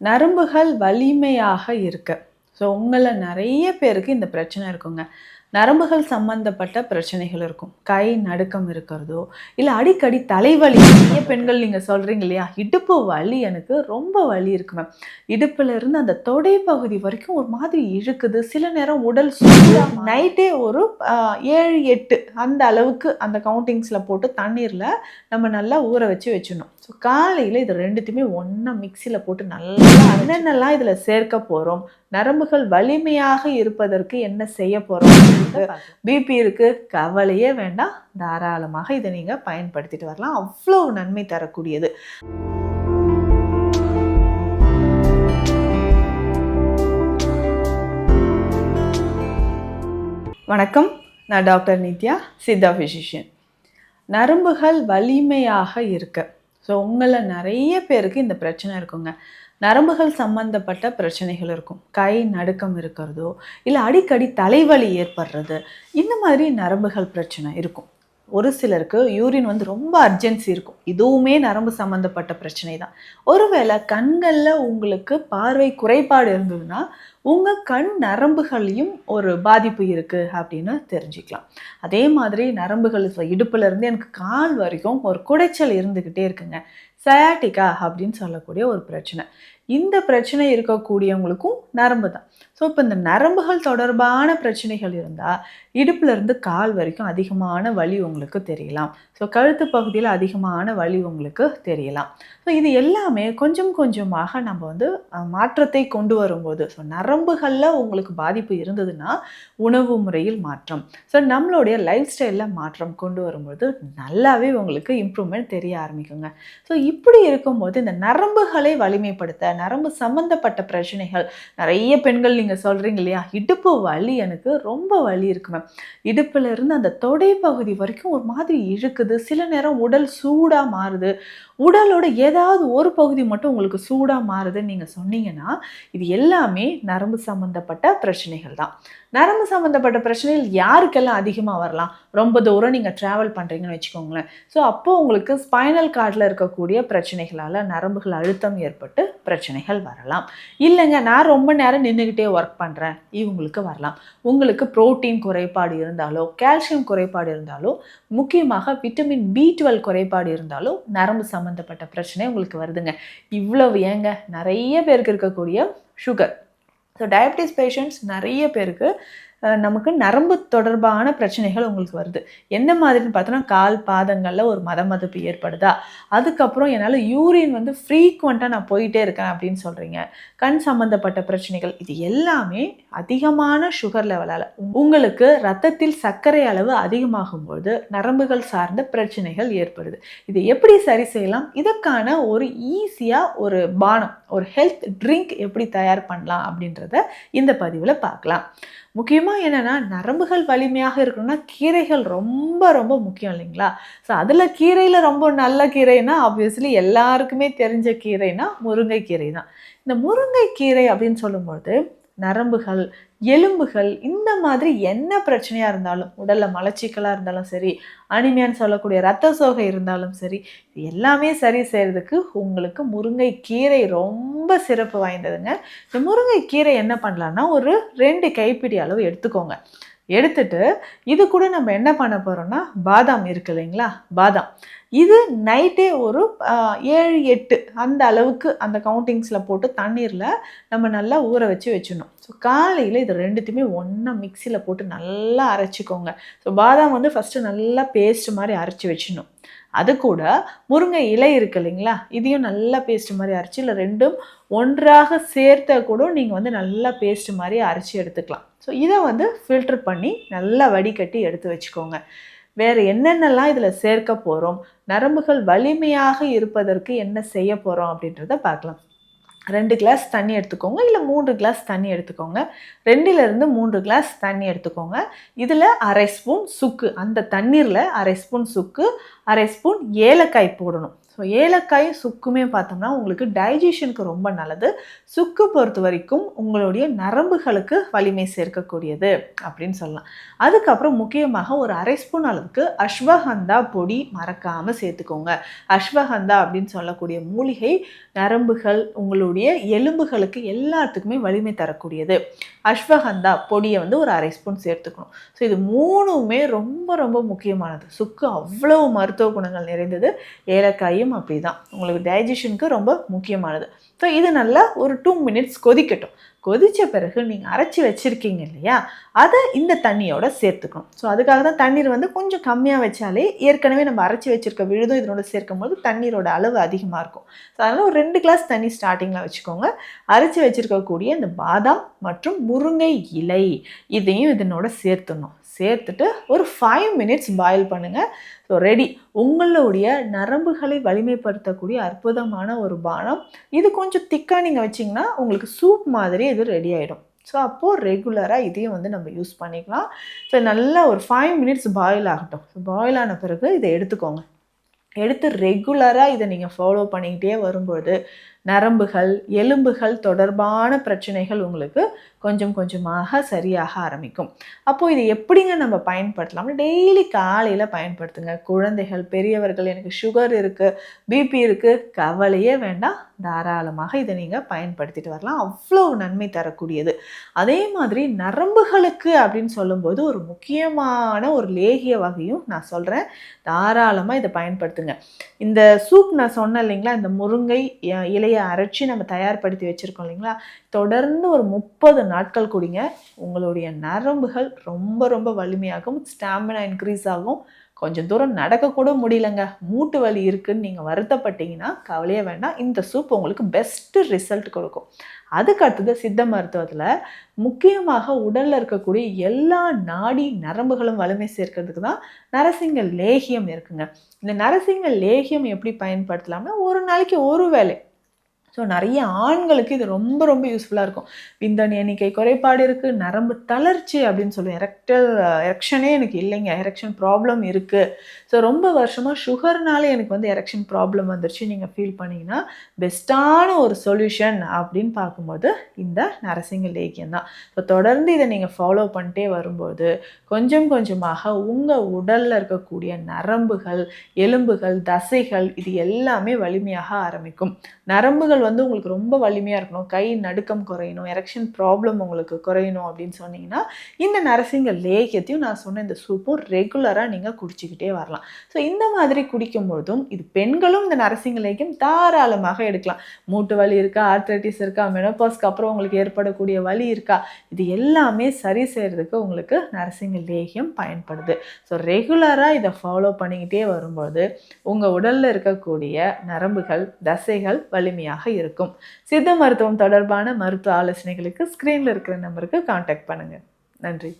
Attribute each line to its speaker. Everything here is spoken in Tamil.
Speaker 1: நரம்புகள் வலிமையாக இருக்க. ஸோ உங்களை நிறைய பேருக்கு இந்த பிரச்சனை இருக்குங்க. நரம்புகள் சம்பந்தப்பட்ட பிரச்சனைகள் இருக்கும். கை நடுக்கம் இருக்கிறதோ இல்லை அடிக்கடி தலைவலி. நிறைய பெண்கள் நீங்கள் சொல்கிறீங்க இல்லையா? இடுப்பு வலி எனக்கு ரொம்ப வலி இருக்குமே இடுப்புலேருந்து அந்த தொடை பகுதி வரைக்கும் ஒரு மாதிரி இழுக்குது. சில நேரம் உடல் நைட்டே ஒரு ஏழு எட்டு அந்த அளவுக்கு அந்த கவுண்டிங்ஸில் போட்டு தண்ணீரில் நம்ம நல்லா ஊற வச்சு வச்சிடணும். ஸோ காலையில் இது ரெண்டுத்தையுமே ஒன்றா மிக்சியில் போட்டு நல்லா என்னென்னலாம் இதில் சேர்க்க போகிறோம் நரம்புகள் வலிமையாக இருப்பதற்கு என்ன செய்ய போகிறோம் பிபி இருக்கு. கவலையே வேண்டாம். தாராளமாக இதை நீங்கள் பயன்படுத்திட்டு வரலாம். அவ்வளோ நன்மை தரக்கூடியது. வணக்கம். நான் டாக்டர் நித்யா சித்தா ஃபிசிஷியன் நரம்புகள் வலிமையாக இருக்க. ஸோ உங்களை நிறைய பேருக்கு இந்த பிரச்சனை இருக்குங்க. நரம்புகள் சம்பந்தப்பட்ட பிரச்சனைகள் இருக்கும். கை நடுக்கம் இருக்கிறதோ இல்லை அடிக்கடி தலைவலி ஏற்படுறது இந்த மாதிரி நரம்புகள் பிரச்சனை இருக்கும். ஒரு சிலருக்கு யூரின் வந்து ரொம்ப அர்ஜென்சி இருக்கும். இதுவுமே நரம்பு சம்மந்தப்பட்ட பிரச்சனை தான் ஒருவேளை கண்களில் உங்களுக்கு பார்வை குறைபாடு இருந்ததுன்னா உங்கள் கண் நரம்புகளையும் ஒரு பாதிப்பு இருக்குது அப்படின்னு தெரிஞ்சுக்கலாம். அதே மாதிரி நரம்புகள் இடுப்புலேருந்து எனக்கு கால் வரைக்கும் ஒரு குடைச்சல் இருந்துக்கிட்டே இருக்குங்க. சயாட்டிக்கா அப்படின்னு சொல்லக்கூடிய ஒரு பிரச்சனை. இந்த பிரச்சனை இருக்கக்கூடியவங்களுக்கும் நரம்பு தான். ஸோ இப்போ இந்த நரம்புகள் தொடர்பான பிரச்சனைகள் இருந்தால் இடுப்புலேருந்து கால் வரைக்கும் அதிகமான வலி உங்களுக்கு தெரியலாம். ஸோ கழுத்து பகுதியில் அதிகமான வலி உங்களுக்கு தெரியலாம். ஸோ இது எல்லாமே கொஞ்சம் கொஞ்சமாக நம்ம வந்து மாற்றத்தை கொண்டு வரும்போது ஸோ நரம்புகளில் உங்களுக்கு பாதிப்பு இருந்ததுன்னா உணவு முறையில் மாற்றம். ஸோ நம்மளுடைய லைஃப் ஸ்டைலில் மாற்றம் கொண்டு வரும்போது நல்லாவே உங்களுக்கு இம்ப்ரூவ்மெண்ட் தெரிய ஆரம்பிக்குங்க. ஸோ இப்படி இருக்கும்போது இந்த நரம்புகளை வலிமைப்படுத்த நரம்பு சம்மந்தப்பட்ட பிரச்சனைகள். நிறைய பெண்கள் நீங்கள் சொல்கிறீங்க இல்லையா? இடுப்பு வலி எனக்கு ரொம்ப வலி இருக்குமே இடுப்புல இருந்து அந்த தொடை பகுதி வரைக்கும் ஒரு மாதிரி இழுக்குது. சில நேரம் உடல் சூடாக மாறுது. உடலோட ஏதாவது ஒரு பகுதி மட்டும் உங்களுக்கு சூடாக மாறுதுன்னு நீங்கள் சொன்னீங்கன்னா இது எல்லாமே நரம்பு சம்மந்தப்பட்ட பிரச்சனைகள் தான். நரம்பு சம்மந்தப்பட்ட பிரச்சனைகள் யாருக்கெல்லாம் அதிகமாக வரலாம்? ரொம்ப தூரம் நீங்கள் ட்ராவல் பண்ணுறீங்கன்னு வச்சுக்கோங்களேன். ஸோ அப்போது உங்களுக்கு ஸ்பைனல் கார்டில் இருக்கக்கூடிய பிரச்சனைகளால் நரம்புகள் அழுத்தம் ஏற்பட்டு பிரச்சனைகள் வரலாம். இல்லைங்க நான் ரொம்ப நேரம் நின்றுக்கிட்டே ஒர்க் பண்ணுறேன் இவங்களுக்கு வரலாம். உங்களுக்கு புரோட்டீன் குறைபாடு இருந்தாலோ கால்சியம் குறைபாடு இருந்தாலோ முக்கியமாக விட்டமின் பி டுவெல் குறைபாடு இருந்தாலும் நரம்பு சம்மந்தப்பட்ட பிரச்சனை உங்களுக்கு வருதுங்க. இவ்வளவு ஏங்க நிறைய பேருக்கு இருக்கக்கூடிய சுகர் ஸோ டயபிட்டிஸ் பேஷண்ட்ஸ் நிறைய பேருக்கு நமக்கு நரம்பு தொடர்பான பிரச்சனைகள் உங்களுக்கு வருது. எந்த மாதிரின்னு பார்த்தோன்னா கால் பாதங்களில் ஒரு மத மதிப்பு ஏற்படுதா? அதுக்கப்புறம் என்னால் யூரின் வந்து ஃப்ரீக்வெண்ட்டாக நான் போயிட்டே இருக்கேன் அப்படின்னு சொல்கிறீங்க கண் சம்மந்தப்பட்ட பிரச்சனைகள் இது எல்லாமே அதிகமான சுகர் லெவலால் உங்களுக்கு ரத்தத்தில் சர்க்கரை அளவு அதிகமாகும்போது நரம்புகள் சார்ந்த பிரச்சனைகள் ஏற்படுது. இதை எப்படி சரி செய்யலாம்? இதற்கான ஒரு ஈஸியாக ஒரு பானம் ஒரு ஹெல்த் ட்ரிங்க் எப்படி தயார் பண்ணலாம் அப்படின்றத இந்த பதிவில் பார்க்கலாம். முக்கியமாக என்னென்னா நரம்புகள் வலிமையாக இருக்கணும்னா கீரைகள் ரொம்ப ரொம்ப முக்கியம் இல்லைங்களா? ஸோ அதில் கீரையில் ரொம்ப நல்ல கீரைனா ஆப்வியஸ்லி எல்லாருக்குமே தெரிஞ்ச கீரைனா முருங்கைக்கீரை தான். இந்த முருங்கைக்கீரை அப்படின்னு சொல்லும்போது நரம்புகள் எலும்புகள் இந்த மாதிரி என்ன பிரச்சனையாக இருந்தாலும் உடலில் மலச்சிக்கலாக இருந்தாலும் சரி அனிமியான்னு சொல்லக்கூடிய ரத்த சோகை இருந்தாலும் சரி இது எல்லாமே சரி செய்கிறதுக்கு உங்களுக்கு முருங்கை கீரை ரொம்ப சிறப்பு வாய்ந்ததுங்க. இந்த முருங்கை கீரை என்ன பண்ணலான்னா ஒரு ரெண்டு கைப்பிடி அளவு எடுத்துக்கோங்க. எடுத்துட்டு இது கூட நம்ம என்ன பண்ண போகிறோம்னா பாதாம் இருக்கு இல்லைங்களா? பாதாம். இது நைட்டே ஒரு ஏழு எட்டு அந்த அளவுக்கு அந்த கவுண்டிங்ஸில் போட்டு தண்ணீரில் நம்ம நல்லா ஊற வச்சு வச்சிடணும். ஸோ காலையில் இது ரெண்டுத்தையுமே ஒன்றா மிக்சியில் போட்டு நல்லா அரைச்சிக்கோங்க. ஸோ பாதாம் வந்து ஃபஸ்ட்டு நல்லா பேஸ்ட் மாதிரி அரைச்சி வச்சிடணும். அது கூட முருங்கை இலை இருக்கு இல்லைங்களா? இதையும் நல்லா பேஸ்ட் மாதிரி அரைச்சி இல்லை ரெண்டும் ஒன்றாக சேர்த்த கூட நீங்கள் வந்து நல்லா பேஸ்ட் மாதிரி அரைச்சி எடுத்துக்கலாம். ஸோ இதை வந்து ஃபில்டர் பண்ணி நல்லா வடிகட்டி எடுத்து வச்சுக்கோங்க. வேறு என்னென்னலாம் இதில் சேர்க்க போகிறோம் நரம்புகள் வலிமையாக இருப்பதற்கு என்ன செய்ய போகிறோம் அப்படின்றத பார்க்கலாம். ரெண்டு கிளாஸ் தண்ணி எடுத்துக்கோங்க இல்லை மூன்று கிளாஸ் தண்ணி எடுத்துக்கோங்க. ரெண்டுலேருந்து மூன்று கிளாஸ் தண்ணி எடுத்துக்கோங்க. இதில் அரை ஸ்பூன் சுக்கு அந்த தண்ணீரில் அரை ஸ்பூன் சுக்கு அரை ஸ்பூன் ஏலக்காய் போடணும். ஸோ ஏலக்காயும் சுக்குமே பார்த்தோம்னா உங்களுக்கு டைஜஷனுக்கு ரொம்ப நல்லது. சுக்கு பொறுத்த வரைக்கும் உங்களுடைய நரம்புகளுக்கு வலிமை சேர்க்கக்கூடியது அப்படின்னு சொல்லலாம். அதுக்கப்புறம் முக்கியமாக ஒரு அரை ஸ்பூன் அளவுக்கு அஸ்வகந்தா பொடி மறக்காமல் சேர்த்துக்கோங்க. அஸ்வகந்தா அப்படின்னு சொல்லக்கூடிய மூலிகை நரம்புகள் உங்களுடைய எலும்புகளுக்கு எல்லாத்துக்குமே வலிமை தரக்கூடியது. அஸ்வகந்தா பொடியை வந்து ஒரு அரை ஸ்பூன் சேர்த்துக்கணும். ஸோ இது மூணுமே ரொம்ப ரொம்ப முக்கியமானது. சுக்கு அவ்வளவு மருத்துவ குணங்கள் நிறைந்தது. ஏலக்காயும் அப்படி தான் உங்களுக்கு டைஜஷனுக்கு ரொம்ப முக்கியமானது. ஸோ இது நல்லா ஒரு டூ மினிட்ஸ் கொதிக்கட்டும். கொதித்த பிறகு நீங்கள் அரைச்சி வச்சுருக்கீங்க இல்லையா? அதை இந்த தண்ணியோட சேர்த்துக்கணும். ஸோ அதுக்காக தான் தண்ணீர் வந்து கொஞ்சம் கம்மியாக வச்சாலே ஏற்கனவே நம்ம அரைச்சி வச்சுருக்க விழுதும் இதனோட சேர்க்கும் போது தண்ணீரோட அளவு அதிகமாக இருக்கும். ஸோ அதனால் ஒரு ரெண்டு கிளாஸ் தண்ணி ஸ்டார்டிங்கில் வச்சுக்கோங்க. அரைச்சி வச்சுருக்கக்கூடிய இந்த பாதாம் மற்றும் முருங்கை இலை இதையும் இதனோட சேர்த்துடணும். சேர்த்துட்டு ஒரு ஃபைவ் மினிட்ஸ் பாயில் பண்ணுங்கள் ஸோ ரெடி உங்களுடைய நரம்புகளை வலிமைப்படுத்தக்கூடிய அற்புதமான ஒரு பானம். இது கொஞ்சம் திக்காக நீங்கள் வச்சிங்கன்னா உங்களுக்கு சூப் மாதிரி இது ரெடி ஆகிடும் ஸோ அப்போது ரெகுலராக இதையும் வந்து நம்ம யூஸ் பண்ணிக்கலாம். ஸோ நல்லா ஒரு ஃபைவ் மினிட்ஸ் பாயில் ஆகட்டும். ஸோ பாயில் ஆன பிறகு இதை எடுத்துக்கோங்க. எடுத்து ரெகுலராக இதை நீங்கள் ஃபாலோ பண்ணிக்கிட்டே வரும்பொழுது நரம்புகள் எலும்புகள் தொடர்பான பிரச்சனைகள் உங்களுக்கு கொஞ்சம் கொஞ்சமாக சரியாக ஆரம்பிக்கும். அப்போது இது எப்படிங்க நம்ம பயன்படுத்தலாம் டெய்லி காலையில் பயன்படுத்துங்க. குழந்தைகள் பெரியவர்கள் எனக்கு சுகர் இருக்குது பிபி இருக்குது கவலையே வேண்டாம். தாராளமாக இதை நீங்கள் பயன்படுத்திட்டு வரலாம். அவ்வளோ நன்மை தரக்கூடியது. அதே மாதிரி நரம்புகளுக்கு அப்படின்னு சொல்லும்போது ஒரு முக்கியமான ஒரு லேகிய வகையும் நான் சொல்கிறேன் தாராளமாக இதை பயன்படுத்துங்க. இந்த சூப் நான் சொன்னேன் இல்லைங்களா? இந்த முருங்கை இலைய அரைச்சி நம்ம தயார்படுத்தி வச்சுருக்கோம் இல்லைங்களா? தொடர்ந்து ஒரு முப்பது நாட்கள் குடிங்க. உங்களுடைய நரம்புகள் ரொம்ப ரொம்ப வலிமையாகும். ஸ்டாமினா இன்க்ரீஸ் ஆகும். கொஞ்சம் தூரம் நடக்கக்கூட முடியலங்க. மூட்டு வலி இருக்குன்னு நீங்கள் வருத்தப்பட்டீங்கன்னா கவலையே வேண்டாம். இந்த சூப் உங்களுக்கு பெஸ்ட்டு ரிசல்ட் கொடுக்கும். அதுக்கு அடுத்தது சித்த மருத்துவத்தில் முக்கியமாக உடலில் இருக்கக்கூடிய எல்லா நாடி நரம்புகளும் வலிமை சேர்க்கறதுக்கு தான் நரசிங்க லேகியம் இருக்குங்க. இந்த நரசிங்க லேகியம் எப்படி பயன்படுத்தலாம்னா ஒரு நாளைக்கு ஒரு வேலை ஸோ நிறைய ஆண்களுக்கு இது ரொம்ப ரொம்ப யூஸ்ஃபுல்லாக இருக்கும். விந்தன் எண்ணிக்கை குறைபாடு இருக்குது நரம்பு தளர்ச்சி அப்படின்னு சொல்லுவேன் எரக்டல் எரெக்ஷனே எனக்கு இல்லைங்க. எரெக்ஷன் ப்ராப்ளம் இருக்குது ஸோ ரொம்ப வருஷமாக சுகர்னாலே எனக்கு வந்து எரெக்ஷன் ப்ராப்ளம் வந்துருச்சு. நீங்கள் ஃபீல் பண்ணிங்கன்னா பெஸ்ட்டான ஒரு சொல்யூஷன் அப்படின்னு பார்க்கும்போது இந்த நரசிங்க லேக்கியம் தான். ஸோ தொடர்ந்து இதை நீங்கள் ஃபாலோ பண்ணிட்டே வரும்போது கொஞ்சம் கொஞ்சமாக உங்கள் உடலில் இருக்கக்கூடிய நரம்புகள் எலும்புகள் தசைகள் இது எல்லாமே வலிமையாக ஆரம்பிக்கும். நரம்புகள் வந்து உங்களுக்கு ரொம்ப வலிமையாக இருக்கணும். கை நடுக்கம் குறையணும். எரெக்ஷன் ப்ராப்ளம் உங்களுக்கு குறையணும் அப்படின்னு சொன்னீங்கன்னா இந்த நரசிங்க லேகியத்தையும் நான் சொன்ன இந்த சூப்பும் ரெகுலராக நீங்கள் குடிச்சிக்கிட்டே வரலாம். ஸோ இந்த மாதிரி குடிக்கும்பொழுதும் இது பெண்களும் இந்த நரசிங்க லேகியம் தாராளமாக எடுக்கலாம். மூட்டு வலி இருக்கா ஆர்த்ரைட்டிஸ் இருக்கா மெனோபாஸ்க்கு அப்புறம் உங்களுக்கு ஏற்படக்கூடிய வலி இருக்கா இது எல்லாமே சரி செய்கிறதுக்கு உங்களுக்கு நரசிங்க லேகியம் பயன்படுது ஸோ ரெகுலராக இதை ஃபாலோ பண்ணிக்கிட்டே வரும்போது உங்கள் உடலில் இருக்கக்கூடிய நரம்புகள் தசைகள் வலிமையாக இருக்கும். சித்த மருத்துவம் தொடர்பான மருத்துவ ஆலோசனைகளுக்கு ஸ்க்ரீனில் இருக்கிற நம்பருக்கு காண்டாக்ட் பண்ணுங்கள் நன்றி.